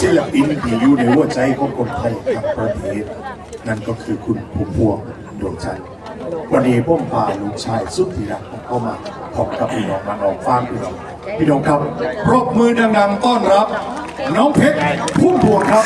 ศิลปินที่อยู่ในหัวใจของคนไทยครับงประเทศนั่นก็คือคุณภูมิพวงดวงจันทร์วันนี้พ่อพาลูกชายสุดที่รักของเข้ามาพบกับพี่น้องมาออกฟ้าพี่น้องพี่น้องครับปรบมือดังๆต้อนรับ น้องเพชรพุ่มพวงครับ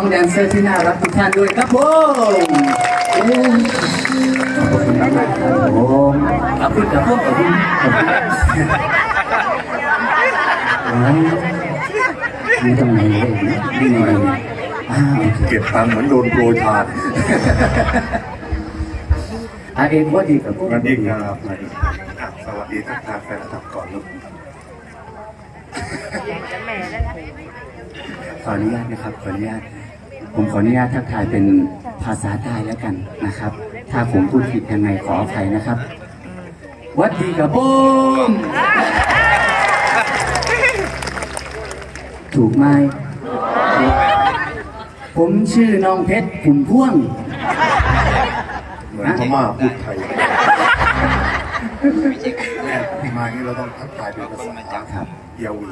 องแดนเซอร์ที่น่ารักทุกท่านด้วยครับผมขอบคุณครับผมขอบคุณครับผมขอบคุณไม่ต้องมีเลยนี่หน่อยเก็บตังเหมือนโดนโปรยทานอาเองว่าดีกับพวกสวัสดีครับสวัสดีทักทายแฟนคลับก่อนลูกขออนุญาตนะครับ ขออนุญาต ผมขออนุญาตทักทายเป็นภาษาใต้แล้วกันนะครับ ถ้าผมพูดผิดยังไงขออภัยนะครับ วัดดีกับผมถูกไหมผมชื่อน้องเพชรขุมพ่วงเหมือนพม่าพูดไทยเนี่ยมาอย่างนี้เราต้องทักทายเป็นภาษาเยาวี